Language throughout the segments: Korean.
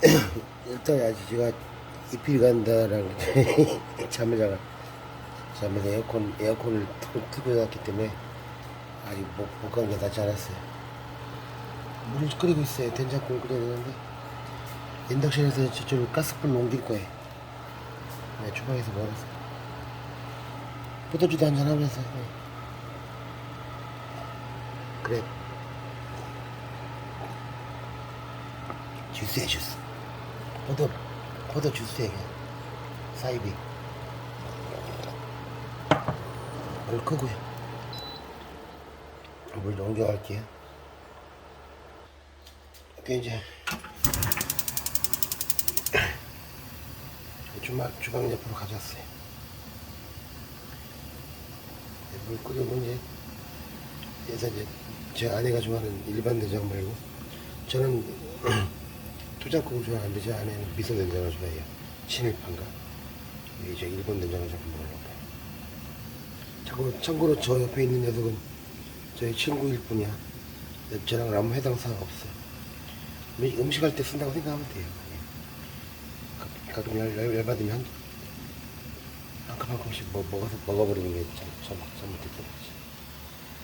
일단 아직 제가 이필 간다라고 잠을 자가 잠을 에어컨 에어컨을 틀- 틀고 잤기 때문에 아직 못간게 낫지 않았어요. 물을 끓이고 있어요. 된장국을 끓여야 되는데 인덕션에서 저쪽 가스불 옮길 거예요. 네, 주방에서 먹었어. 포도주도 한잔 하면서. 네. 그래. 주스야 주스. 포도 포도 주스야. 사이비. 물 끄고요. 물 넘겨갈게요. 이렇게 이제 주방 주방 옆으로 가져왔어요. 네, 물 끓이고 이제 그래서 이제 제 아내가 좋아하는 일반 된장 말고 저는 토장국을 좋아하는데 제 아내는 미소 된장을 좋아해요. 신일판가. 이제 일본 된장을 자꾸 먹으려고. 자꾸 참고로 저 옆에 있는 녀석은 저희 친구일 뿐이야. 저랑 아무 해당 사항 없어요. 음- 음식할 때 쓴다고 생각하면 돼요. 예. 가- 가끔 열, 열, 열받으면 한, 한 컵 한 컵씩 먹, 먹어서 먹어버리는 게 참, 참, 잘못됐죠.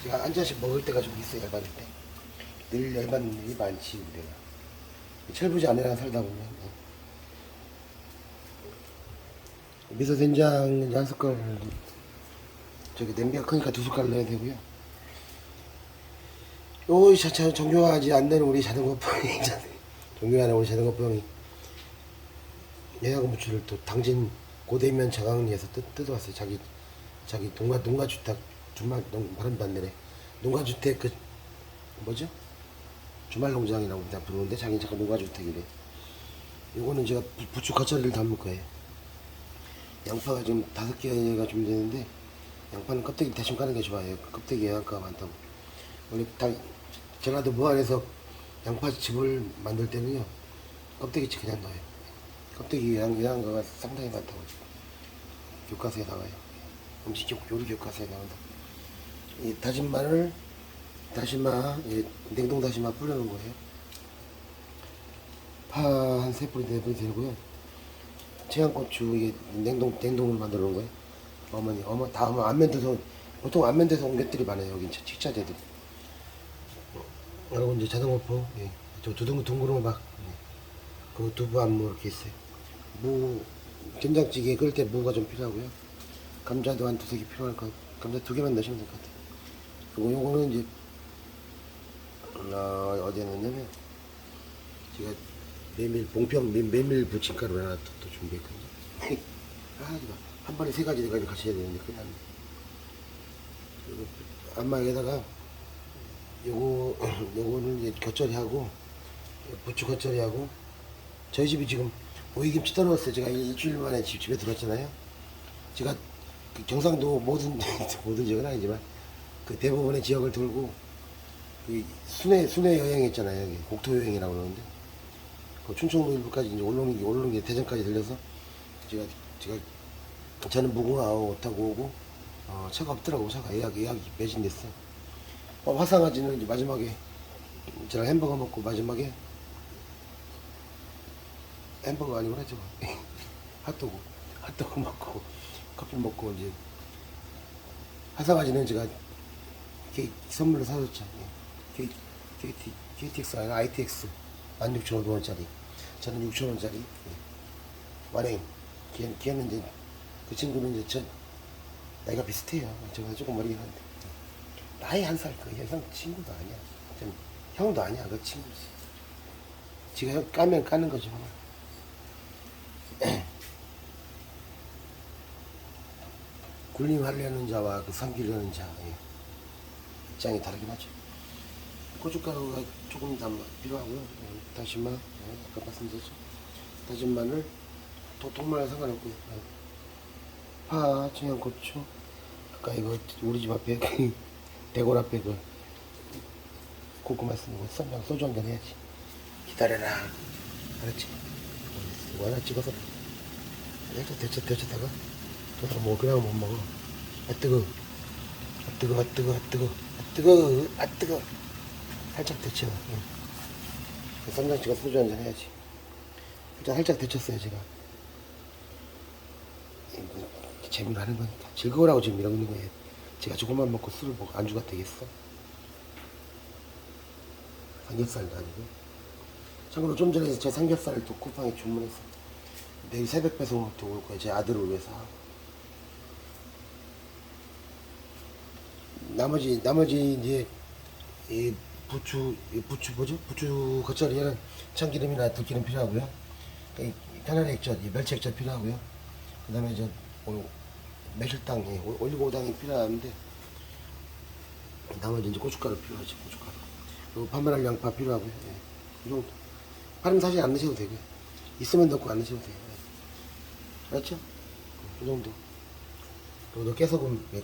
제가 한 잔씩 먹을 때가 좀 있어요, 열받을 때. 늘 열받는 일이 많지, 우리가. 철부지 아내랑 살다 보면. 예. 미소 된장 이제 한 숟갈, 저기 냄비가 크니까 두 숟갈 넣어야 되고요. 요, 자, 자, 정교하지 않는 우리 자전거병이, 정교하는 우리 자전거병이 예약 무추를 또 당진 고대면 자강리에서 뜯, 뜯어왔어요. 자기, 자기 농가, 농가주택, 주말, 농, 발음도 안 되네. 농가주택 그, 뭐죠? 주말 농장이라고 다 부르는데 자기 잠깐 농가주택이래. 요거는 제가 부- 부추 겉절이를 담을 거예요. 양파가 지금 다섯 개가 준비되는데 양파는 껍데기 대충 까는 게 좋아요. 껍데기에 양파가 많다고. 원래 다 전라도 무안에서 양파즙을 만들 때는요 껍데기치 그냥 넣어요. 껍데기 양, 양가가 상당히 많다고 교과서에 나와요. 음식 교- 요리 교과서에 나온다. 이 다진 마늘, 다시마, 이 냉동 다시마 뿌려놓은 거예요. 파 한 세 뿌리 네 뿌리 들고요. 청양고추 이게 냉동 냉동을 만들어 놓은 거예요. 어머니 어머 다 어머 안면대서 보통 안면대서 온 것들이 많아요. 여기 식자재들. 그리고 이제 자동어포 예. 저 두둥 둥그런 막 예. 그 두부 안무 이렇게 있어요. 무 된장찌개 끓일 때 무가 좀 필요하고요. 감자도 한 두세 개 필요할 것 같아요. 감자 두 개만 넣으시면 될 것 같아요. 그리고 요거는 이제 어, 넣냐면 제가 메밀 봉평 메, 메밀 부침가루 하나 또, 또 준비했거든요. 아, 한 번에 세 가지 네 가지 같이 해야 되는데 끝났네. 그리고 안마에다가 요거 요거는 이제 겉절이하고 부추 겉절이하고 저희 집이 지금 오이김치 떠넣었어요. 제가 일- 일주일 만에 집, 집에 들어왔잖아요. 제가 그 경상도 모든 모든 지역은 아니지만 그 대부분의 지역을 돌고 이 순회 순회 여행 했잖아요. 여기 곡토 여행이라고 그러는데 그 춘천도 일부까지 이제 올롱이 올롱이 대전까지 들려서 제가 제가 저는 무궁화 타고 오고 어, 차가 없더라고 차가 예약 예약이 매진됐어. 어, 화상아지는 이제 마지막에 제가 햄버거 먹고 마지막에 햄버거 아니구나 저거 핫도그 핫도그 먹고 커피 먹고 이제 화상아지는 제가 케이크 선물로 사줬죠. 예. KT, KTX 아니라 ITX 16,500원짜리 저는 6,000원짜리 완행 걔, 걔는 이제 그 친구는 이제 저 나이가 비슷해요. 저보다 조금 어리긴 한데 나이 한 살 거예요. 형 친구도 아니야. 좀 형도 아니야. 그 친구지. 지가 형 까면 까는 거지 뭐. 군림하려는 자와 그 섬기려는 자 예. 입장이 다르긴 하죠. 고춧가루가 조금 더 필요하고요. 예, 다시마, 예, 아까 말씀드렸죠. 다진 마늘, 또 통마늘 상관없고요. 예. 파, 청양고추, 아까 이거 우리 집 앞에 그 대골 앞에 그 고구마 쓰는 거 쌈장 소주 한 잔 해야지. 기다려라. 알았지? 이거 하나 찍어서 이렇게 데쳐, 데쳐다가 또뭐 그냥 못 먹어. 아 뜨거. 아 뜨거, 아 뜨거, 아 뜨거, 아 뜨거, 아 뜨거. 살짝 데쳐. 응. 쌈장 찍어 소주 한잔 해야지. 살짝, 살짝 데쳤어요, 제가. 이거 재미로 하는 거니까. 즐거우라고 지금 이러고 있는 거예요. 제가 조금만 먹고 술을 먹고 안주가 되겠어? 삼겹살도 아니고. 참고로 좀 전에 제 삼겹살을 또 쿠팡에 주문해서 내일 새벽 배송으로 올 거예요. 제 아들을 위해서. 나머지 나머지 이제 이 부추 이 부추 뭐죠? 부추 겉절이에는 참기름이나 들기름 필요하고요. 이 편안한 액젓, 이 멸치 액젓 필요하고요. 그 다음에 이제 오늘 매실당, 이 올리고당이 필요한데 나머지 이제 고춧가루 필요하지 고춧가루. 그리고 파마랄 양파 필요하고요. 예. 이 정도. 파름 사실 안 넣으셔도 되고요. 있으면 넣고 안 넣으셔도 돼요. 예. 알았죠? 이 정도. 그리고 깨소금, 예,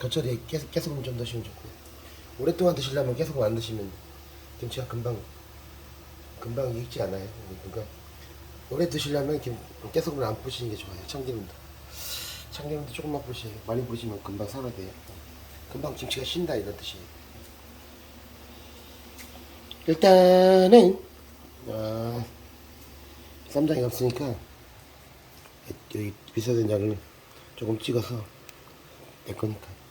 겉절이에 깨, 깨소금 좀 넣으시면 좋고 오랫동안 드시려면 안 넣으시면 김치가 금방 금방 익지 않아요. 그러니까 오래 드시려면 김, 깨소금을 안 뿌시는 게 좋아요. 참기름도 참기름도 조금만 뿌시요 많이 뿌시면 금방 산화돼요. 금방 김치가 신다 이런 뜻이에요. 일단은 아, 쌈장이 없으니까 여기 비싸된장을 조금 찍어서 내 거니까.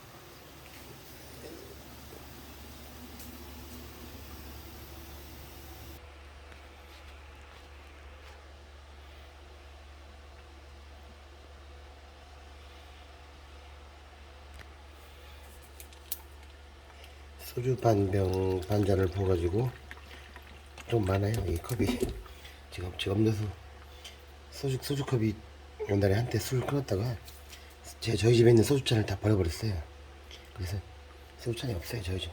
소주 반병 반 잔을 부어가지고 좀 많아요 이 컵이. 지금 지금 넣어서. 소주 소주 컵이 옛날에 한때 술 끊었다가 제 저희 집에 있는 소주잔을 다 버려버렸어요. 그래서 소주잔이 없어요 저희 집.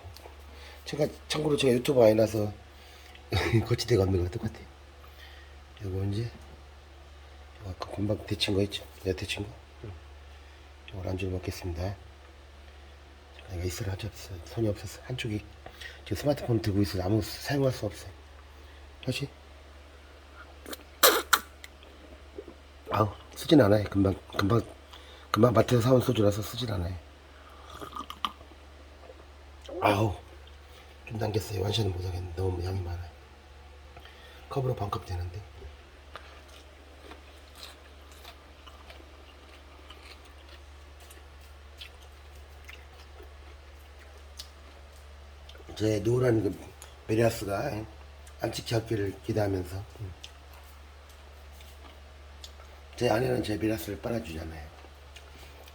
제가 참고로 제가 유튜브 아이 나서 거치대가 없는 거랑 똑같아요. 요거 이제 아까 금방 데친 거 있죠? 내가 데친 거? 응. 이걸 안주로 먹겠습니다 내가 있으라 하지 없어 손이 없었어 한쪽이 지금 스마트폰 들고 있어서 아무 사용할 수 없어요. 다시? 아우 쓰진 않아요. 금방 금방 금방 마트에서 사온 소주라서 쓰진 않아요. 아우 좀 남겼어요. 완샷은 못하겠는데 너무 양이 많아요. 컵으로 반컵 되는데 제 노란 그 베리아스가 안찍히 학기를 기대하면서 제 아내는 제 베리아스를 빨아주잖아요.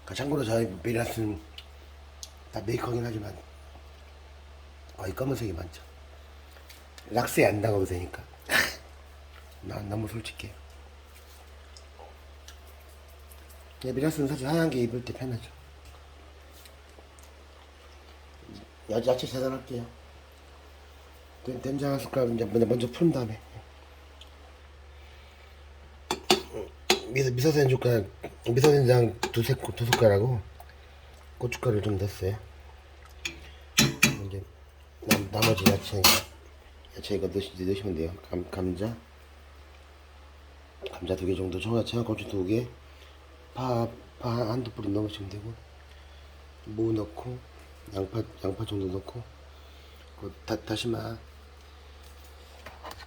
그 참고로 저희 베리아스는 다 메이커긴 하지만 거의 검은색이 많죠. 락스에 안 나가도 되니까. 난 너무 솔직해요. 제 베리아스는 사실 하얀 게 입을 때 편하죠. 야, 야채 재단할게요. 된- 된장 한 숟갈 이제 먼저, 먼저 푼 다음에 미소, 미소된 숟갈 미소된장 두 세 두 숟갈하고 고춧가루 좀 넣었어요. 이제 남, 나머지 야채 야채 이거 넣으시, 넣으시면 돼요. 감, 감자 감자 두 개 정도 청야채 고추 두 개, 파, 파 한두 뿌리 넣으시면 되고 무 넣고 양파 양파 정도 넣고. 그 다, 다시마.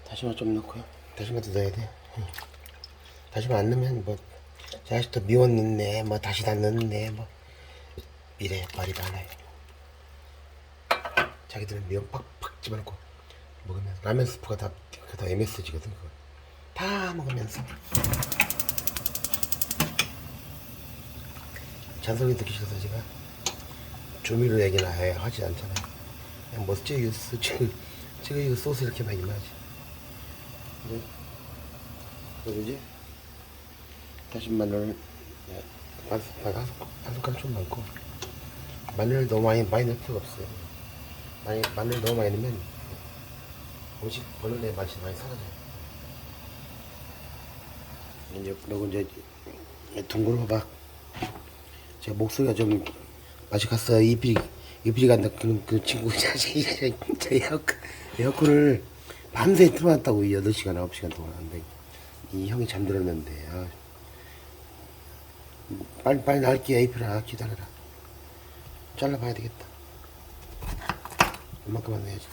다시마 좀 넣고요. 다시마도 넣어야 돼. 응. 다시마 안 넣으면 뭐 아직도 미원 넣네 뭐 다시 다 넣네 뭐. 이래 말이 많아요. 자기들은 미원 팍팍 집어넣고 먹으면 라면 스프가 다, 다 MSG거든 그거. 다 먹으면서. 잔소리 듣기 싫어서 제가 조미료 얘기나 해 하지 않잖아요. 그냥 뭐 찍어 찍어 이거 소스 이렇게 많이 하지. 이제 그리고 이제 다진 마늘 네, 한, 한, 한, 한 숟갈 좀 많고 마늘 너무 많이 많이 넣을 필요가 없어요. 많이 마늘 너무 많이 넣으면 음식 본연의 맛이 많이 사라져요. 이제 그리고 이제 둥그러 호박 제가 목소리가 좀 맛이 갔어요. 이필이 이필이 간다 그런 그 친구 자식이 저 에어컨 에어컨을 밤새 틀어놨다고 8시간 9시간 동안 하는데 이 형이 잠들었는데 아, 빨리 빨리 날게 에이필아 기다려라 잘라봐야 되겠다 이만큼만 내야지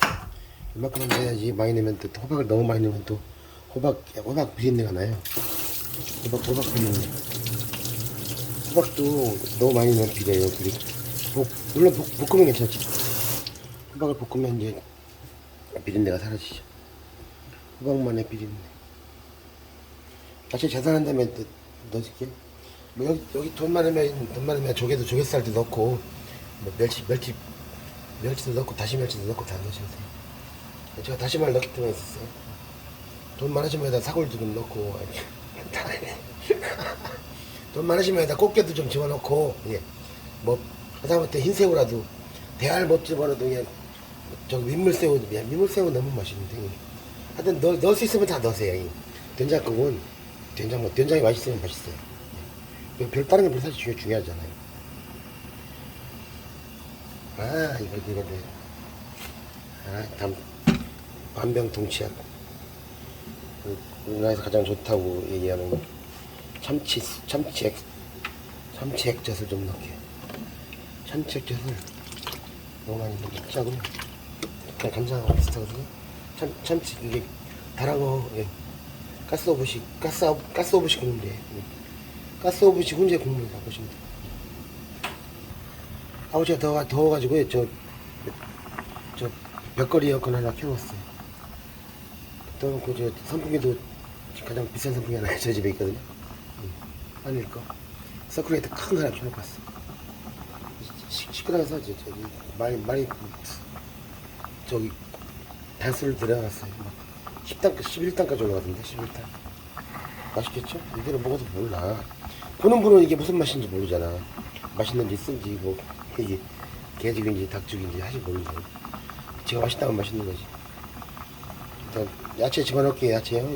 이만큼만 내야지 많이 내면 또 호박을 너무 많이 넣으면 또 호박 호박 비린내가 나요. 호박 호박 비린내. 호박도 너무 많이 넣으면 비려요. 그리고 볶, 물론 볶, 볶으면 괜찮지. 호박을 볶으면 이제 비린내가 사라지죠. 호박만의 비린내. 다시 재단한 다음에 넣- 넣어줄게. 뭐 여기 여기 돈 많으면 돈 많으면 조개도 조개살도 넣고 뭐 멸치 멸치 멸치도 넣고 다시 멸치도 넣고 다 넣으셔도 돼요. 제가 다시마를 넣기 때문에 있었어요. 돈 많으시면 여기다 사골도 좀 넣고 다 돈 많으시면 여기다 꽃게도 좀 집어넣고 예. 뭐 하다못해 흰새우라도 대알 못 집어넣어도 그냥 저 민물새우 야, 민물새우 너무 맛있는데. 하여튼 넣, 넣을 수 있으면 다 넣으세요 이 된장국은 된장 뭐 된장이 맛있으면 맛있어요. 예. 별 다른 게 사실 중요, 중요하잖아요. 아 이거 이거 네. 아담 반병 동치약. 그 우리나라에서 가장 좋다고 얘기하는 참치 참치 액 참치 액젓을 좀 넣게 참치 액젓을 너무 많이 짜고요 그냥 간장하고 비슷하거든요 참 참치 이게 달아고 예. 가스 오브식 가스 가스 오브식 국물이에요 예. 가스 오브식 훈제 국물이라고 보시면 돼요 아버지가 더워 더워가지고요 저저 벽걸이 에어컨 하나 켜놨어요. 또 그 저 선풍기도 가장 비싼 선풍기 하나 저 집에 있거든요. 응. 하늘 거. 서큘레이터 큰 거 하나 켜놓고 왔어. 시- 시끄러워서 저 저기 많이 많이 저기 단수를 들어갔어요. 막 10단까 11단까지 올라가던데 11단. 맛있겠죠? 이대로 먹어도 몰라. 보는 분은 이게 무슨 맛인지 모르잖아. 맛있는지 쓴지 뭐 이게 개죽인지 닭죽인지 사실 모르죠. 제가 맛있다면 맛있는 거지. 일단 야채 집어넣게 야채요.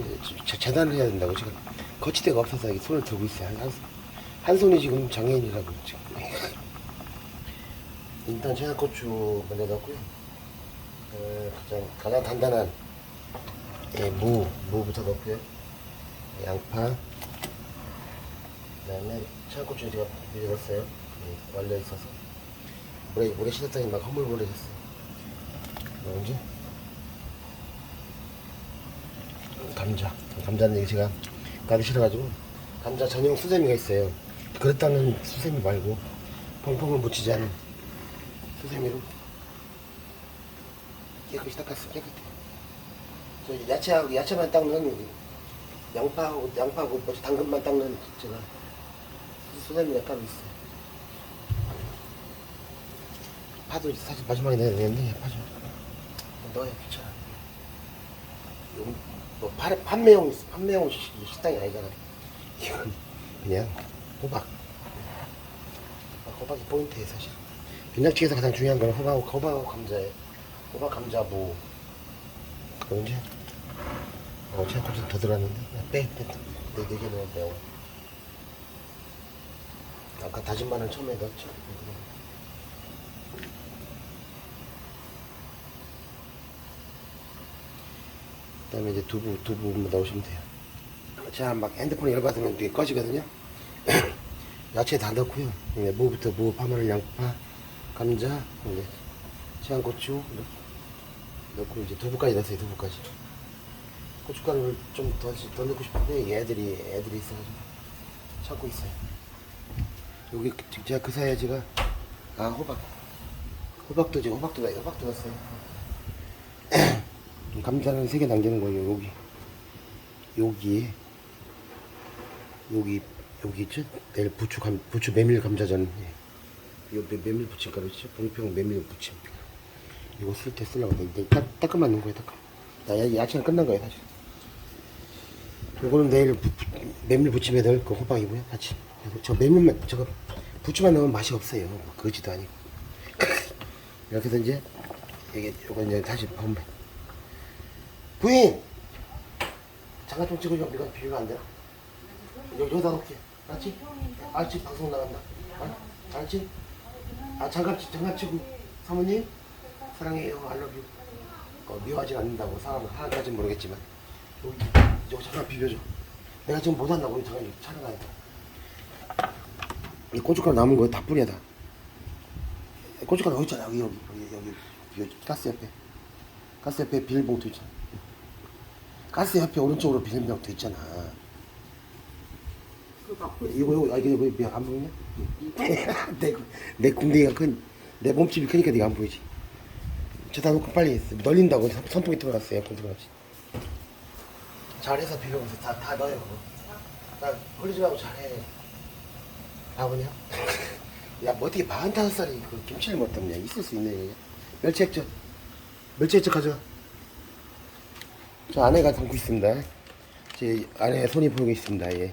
재- 재단을 해야 된다고 지금 거치대가 없어서 손을 들고 있어요. 한, 한, 한 손이 지금 장애인이라고 지금. 일단 청양고추 먼저 넣고요. 어, 가장 가장 단단한 예, 무 무부터 넣고요. 양파. 그다음에 청양고추 제가 미리 넣었어요. 예, 말려 있어서 물에 물에 씻었더니 막 허물물해졌어요. 뭐지? 감자. 감자는 이게 제가 가기 싫어가지고 감자 전용 수세미가 있어요. 그렇다는 수세미 말고 펑펑을 묻히지 않은 수세미로 깨끗이 닦았어 깨끗해. 저 야채하고 야채만 닦는 양파하고 양파하고 뭐 당근만 닦는 제가 수세미가 따로 있어요. 파도 사실 마지막에 되는데 파죠. 넣어야 귀찮아. 용- 뭐 파, 판매용 판매용 시- 식당이 아니잖아. 이건 그냥 호박. 호박이 포인트에 사실. 된장찌개에서 가장 중요한 건 호박하고 호박하고 감자에 호박 감자 무. 그럼 이제 어 제가 좀더 들어갔는데 그냥 빼 빼. 네개 넣으면 매워. 아까 다진 마늘 처음에 넣었죠. 그다음에 이제 두부 두부 넣으시면 돼요. 제가 막 핸드폰 열받으면 이게 꺼지거든요. 야채 다 넣고요. 이제 무부터 무, 파마늘, 양파, 감자, 이제 청양고추 넣- 넣고 이제 두부까지 넣었어요. 두부까지. 고춧가루를 좀 더 더 넣고 싶은데 애들이 애들이 있어가지고 찾고 있어요. 여기 그- 제가 그 사이에 제가 아 호박 호박도 지금 호박도 넣어요. 호박도 넣었어요. 감자는 세 개 남기는 거예요. 여기 여기에 여기 여기 있죠? 내일 부추 감 부추 메밀 감자전. 예. 요 메- 메밀 부침가루 있죠? 봉평 메밀 부침. 이거 쓸 때 쓰려고 했는데 딱 따끔한 거예요. 따끔. 나 야- 야채는 끝난 거예요 사실. 요거는 내일 부, 부, 메밀 부침에 넣을 그 호박이고요. 같이. 저 메밀만 저거 부추만 넣으면 맛이 없어요. 뭐 거지도 아니고. 이렇게 해서 이제 이게 요거 이제 다시 번 부인! 장갑 좀 찍어줘. 이거 비교가 안 되나? 여, 여기다 놓을게. 알았지? 알았지? 방송 나간다. 알, 알았지? 아, 장갑, 장갑 치고. 사모님? 사랑해요. 알러뷰. 어, 미워하지 않는다고 사람은 하나까지는 모르겠지만. 여기, 여기 잠깐 비벼줘. 내가 지금 못 한다고. 잠깐 여기 돼. 이 고춧가루 남은 거 다 뿌려 다. 고춧가루 여기 있잖아. 여기, 여기, 여기, 여기, 여기 가스 옆에. 가스 옆에 비닐봉투 있잖아. 가스 옆에 오른쪽으로 비닐병 돼 있잖아. 이거 이거 아 이거 이거 안 보이냐? 내, 내 궁뎅이가 큰, 내 몸집이 크니까 네가 안 보이지. 저다 놓고 빨리 널린다고 선- 선풍기 틀어놨어 에어컨 틀어놨지. 잘해서 비벼서 다, 다 넣어요. 그거. 나 흘리지 말고 잘해. 바보냐? 야, 뭐 어떻게 45 살이 그 김치를 못 담냐? 있을 수 있네. 이게. 멸치 액젓. 멸치 액젓 가져와. 저 아내가 담고 있습니다. 제 아내 손이 보이고 있습니다. 예.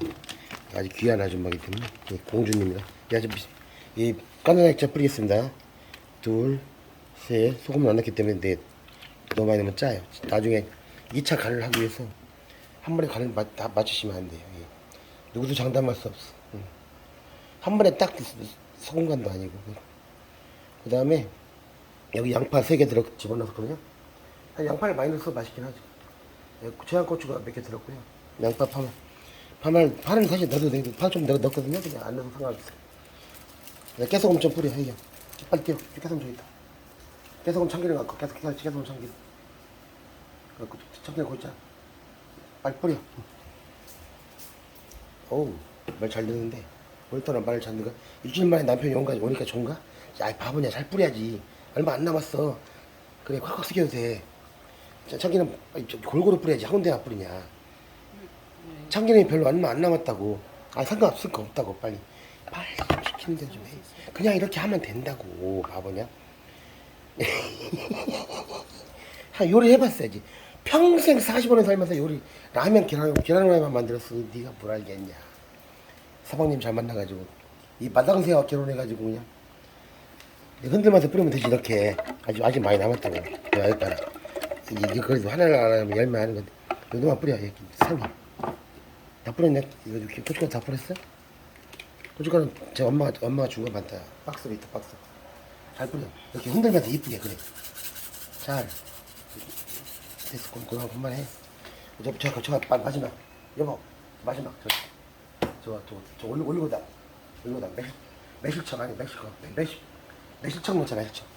아주 귀한 아줌마기 때문에. 예, 공주님이다. 야, 저, 이 까는 액젓 뿌리겠습니다. 둘, 셋. 소금을 안 넣기 때문에 넷. 너무 많이 넣으면 짜요. 나중에 2차 간을 하기 위해서 한 번에 간을 맞, 다 맞추시면 안 돼요. 예. 누구도 장담할 수 없어. 응. 한 번에 딱 소금 간도 아니고. 그 다음에 여기 양파 세개 들어 집어넣었거든요. 양파를 많이 넣어서 맛있긴 하죠. 예, 청양고추가 몇 개 들었고요. 양파 파말. 파말, 파는 사실 넣어도 되고, 파좀 넣, 넣거든요. 그냥 안 넣어도 상관없어. 요 깨소금 좀 뿌려, 해요. 빨리 뛰어. 깨소금 저기 있다. 깨소금 참기름 갖고, 깨소, 깨소, 깨소금 참기름. 갖고, 참기름 있잖아. 빨리 뿌려. 어우, 말 잘 듣는데. 오늘따라 말을 잘 듣는가? 일주일 만에 남편이 온가, 오니까 좋은가? 야, 이 바보냐, 잘 뿌려야지. 얼마 안 남았어. 그래, 콱콱 숙여도 돼. 자, 참기름 골고루 뿌려야지. 한 군데나 뿌리냐. 참기름이 별로 얼마 안 남았다고. 아, 상관없을 거 없다고, 빨리. 빨리 좀 시키는 데좀 해. 그냥 이렇게 하면 된다고, 바보냐? 한 요리 해봤어야지. 평생 40원에 살면서 요리, 라면, 계란, 계란후라이만 만들었으니 네가 뭘 알겠냐. 사방님 잘 만나가지고. 이 마당새와 결혼해가지고 그냥. 흔들면서 뿌리면 되지, 이렇게. 아직, 아직 많이 남았다고. 내가 여기다가. 이게 그래도 하나를 안 하면 열매 하는 건데. 요놈만 뿌려, 여기. 상이. 다 뿌렸네? 이거 고춧가루 다 뿌렸어? 고춧가루 제 엄마가, 엄마가 준 거 많다. 박스로 있다, 박스. 잘 뿌려. 이렇게 흔들면서 이쁘게, 그래. 잘. 됐어, 그럼 그만, 그만해. 저, 저, 저, 마, 마지막. 여보, 마지막. 저, 저, 저, 저 올리, 올리고다. 올리고다. 매실, 매실청 아니, 매실청. 매실, 매실청 넣자, 매실청.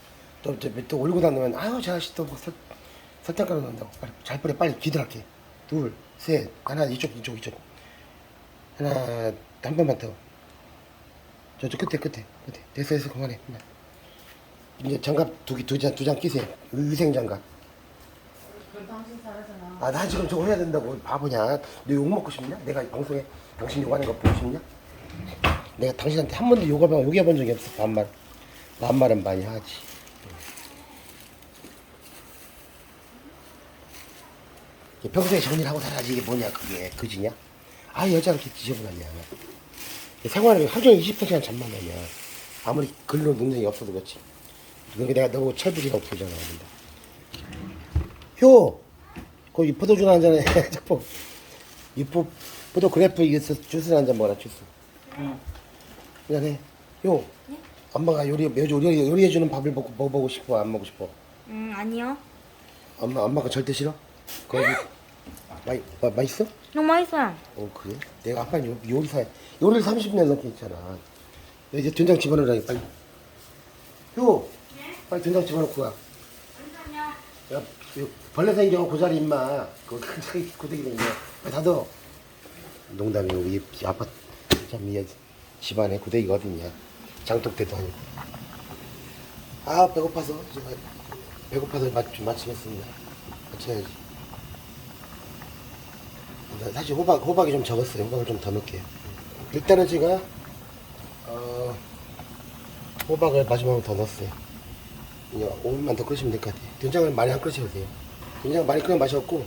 또, 저, 또 올리고다 넣으면, 아유, 저 아저씨 또 뭐 설, 설탕가루 넣는다고. 빨리, 잘 뿌려, 빨리 기들할게. 둘, 셋, 하나, 이쪽, 이쪽, 이쪽. 하나, 한 번만 더. 저쪽 끝에, 끝에, 끝에. 됐어, 됐어, 그만해. 그만. 이제 장갑 두 개, 두 장, 두 장 끼세요. 위생 장갑. 그럼 당신 잘하잖아. 아, 나 지금 저거 해야 된다고. 바보냐. 너 욕 먹고 싶냐? 내가 방송에 당신 욕하는 거 보고 싶냐? 내가 당신한테 한 번도 욕해본, 욕해본 적이 없어. 반말. 반말은 많이 하지. 평소에 정리를 하고 살아야지. 이게 뭐냐, 그게. 그지냐? 아, 여자 이렇게 지저분하냐. 생활을 하루 종일 20분간 잠만 하냐. 아무리 근로 능력이 없어도 그렇지. 그게 내가 너무 철부지라고 부르잖아. 근데. 효! 거기 포도주 한잔 해. 자꾸. 이 포, 포도 그래프 이게 써- 주스 한 잔 먹어라, 주스. 그냥 해. 효! 엄마가 요리, 요리, 요리, 요리해 주는 밥을 먹고, 먹어보고 싶어? 안 먹고 싶어? 음 아니요. 엄마, 엄마가 절대 싫어? 거기, 맛, 맛, 맛있어? 너무 맛있어요. 어, 그래? 내가 아빠 요, 요리사, 요리를 30년 넘게 했잖아. 너 이제 된장 집어넣으라, 빨리. 효! 빨리 된장 집어넣고 가. 야, 이 벌레 생겨 고자리 임마. 그큰 고데기는 이제 빨리 닫어. 농담이고 이 아빠 참이 집안에 고데기가 어딨냐. 장독 대도 아니고. 아 배고파서 제가 배고파서 맞, 마치겠습니다. 마쳐야지. 나 사실 호박 호박이 좀 적었어요. 호박을 좀 더 넣을게요. 일단은 제가 어, 호박을 마지막으로 더 넣었어요. 이제 5분만 더 끓이시면 될 것 같아요. 된장을 많이 안 끓이셔도 돼요. 된장 많이 맛이 없고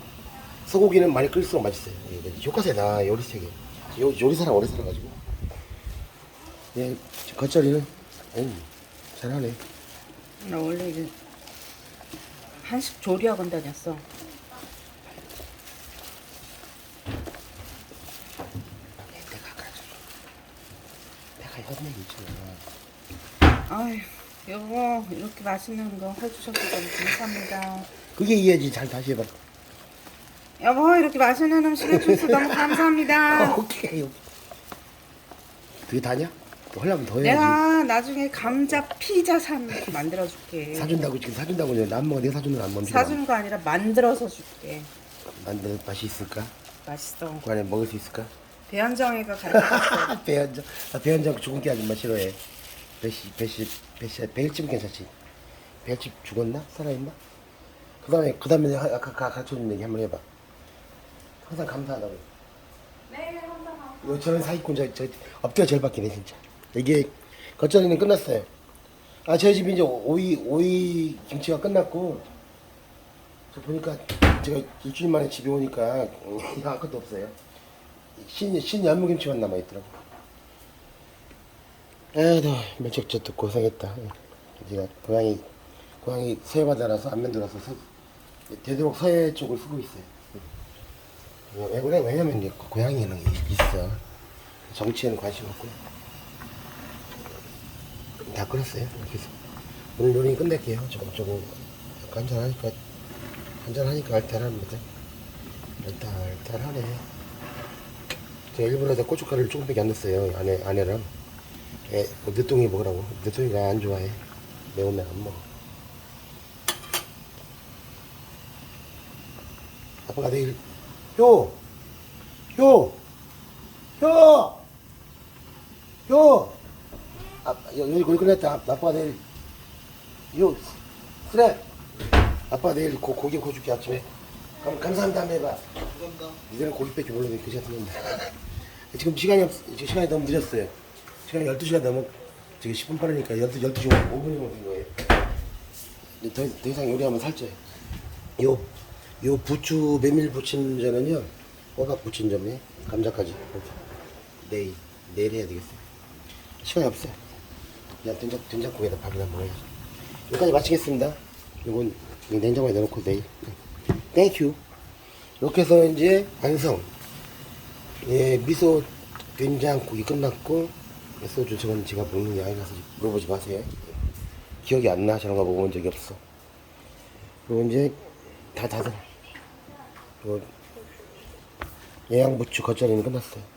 소고기는 많이 끓일수록 맛있어요. 효과세다 요리책에. 요, 요리사랑 오래 살아가지고. 예, 겉절이는 음, 잘하네. 나 원래 이제 한식 조리학원 다녔어. 내가 가르쳐줘. 내가 현명이 있잖아. 아유 여보 이렇게 맛있는 거 해주셔서 너무 감사합니다. 그게 이해지. 잘 다시 해봐. 여보 이렇게 맛있는 음식 해주셔서 너무 감사합니다. 오케이. 그게 다냐? 또 하려면 더 해야지. 내가 나중에 감자 피자 산 만들어 줄게. 사준다고 지금 사준다고 이제 남 먹어 내 사주는 안 멈추고. 사주는 거 아니라 만들어서 줄게. 만들 맛이 있을까? 맛있어. 그 안에 먹을 수 있을까? 배현정이가 가르쳤어. 배현정, 아, 배현정 죽은 게 아줌마 싫어해. 배씨, 배씨, 배씨, 배일집 괜찮지? 배일집 죽었나? 살아있나? 그 다음에, 그 다음에 아까 가- 가르쳐준 얘기 한번 해봐. 항상 감사하다고. 네, 항상 이거 저는 사기꾼, 저, 저, 엎드려 절 받기네, 진짜. 이게, 겉절이는 끝났어요. 아, 저희 집이 이제 오이, 오이 김치가 끝났고, 저 보니까, 제가 일주일 만에 집에 오니까, 음, 이거 아무것도 없어요. 신, 신 열무김치만 남아있더라고. 에휴, 면책젓도 고생했다. 제가 고향이, 고향이 서해바다라서 안면도라서 서, 되도록 서해 쪽을 쓰고 있어요. 왜 그래? 왜냐면 고향에는 있어. 정치에는 관심 없고. 다 끊었어요. 그래서 오늘 요리 끝낼게요. 조금 조금 간단하니까 간단하니까 알탈합니다. 알탈 알탈하네. 제가 일본에다 고춧가루를 조금밖에 안 넣었어요. 아내 아내랑 애, 뭐 늦둥이 먹으라고. 늦둥이가 안 좋아해. 매우면 안 먹어. 아빠가 내일 효! 효! 효! 효! 아, 여- 여기 거기 끝냈다. 아- 아빠가 내일 요 그래. 아빠 내일 고, 고기 구워줄게 아침에. 감, 감사합니다 한번 해봐. 감사합니다. 이제는 고기밖에 모르는 그 같은 지금 시간이 없, 지금 시간이 너무 늦었어요. 시간이 12시가 넘어 지금 10분 빠르니까 12, 12시 5분이 넘은 거예요. 근데 더, 더 이상 요리하면 살쪄요. 요, 요 부추 메밀 부침전은요, 호박 부침전에 감자까지. 내일, 내일 해야 되겠어요. 시간이 없어요. 그냥 된장, 된장국에다 밥이나 먹어야지. 여기까지 마치겠습니다. 요건 이 냉장고에 넣어놓고 내일. 네. 땡큐. 이렇게 해서 이제 완성. 예, 미소 된장국이 끝났고, 소주 저건 제가 먹는 게 아니라서 물어보지 마세요. 기억이 안 나. 저런 거 먹어본 적이 없어. 그리고 이제 다 닫아. 그리고 예양부추 겉절이는 끝났어요. 네.